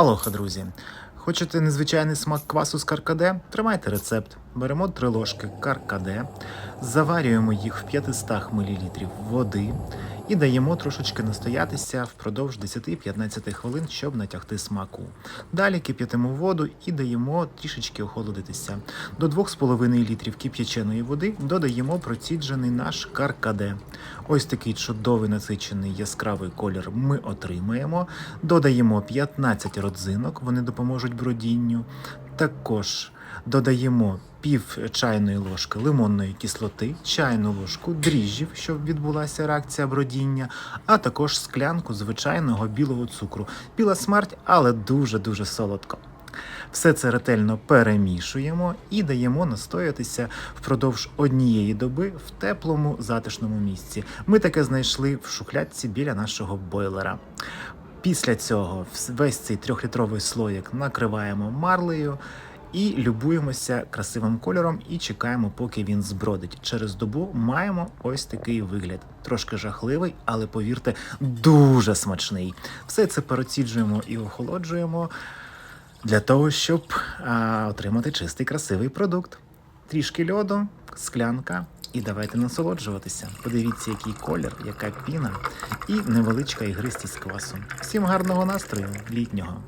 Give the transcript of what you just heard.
Алоха, друзі! Хочете незвичайний смак квасу з каркаде? Тримайте рецепт. Беремо три ложки каркаде, заварюємо їх в 500 мл води і даємо трошечки настоятися впродовж 10-15 хвилин, щоб натягти смаку. Далі кип'ятимо воду і даємо трішечки охолодитися. До 2,5 літрів кип'яченої води додаємо проціджений наш каркаде. Ось такий чудовий насичений яскравий колір ми отримаємо. Додаємо 15 родзинок, вони допоможуть бродінню. Також додаємо пів чайної ложки лимонної кислоти, чайну ложку дріжджів, щоб відбулася реакція бродіння, а також склянку звичайного білого цукру. Біла смерть, але дуже-дуже солодко. Все це ретельно перемішуємо і даємо настоятися впродовж однієї доби в теплому затишному місці. Ми таке знайшли в шухлядці біля нашого бойлера. Після цього весь цей трьохлітровий слоїк накриваємо марлею і любуємося красивим кольором і чекаємо, поки він збродить. Через добу маємо ось такий вигляд. Трошки жахливий, але повірте, дуже смачний. Все це переціджуємо і охолоджуємо для того, щоб а, отримати чистий красивий продукт. Трішки льоду, склянка. І давайте насолоджуватися. Подивіться, який колір, яка піна і невеличка ігристість квасу. Всім гарного настрою літнього.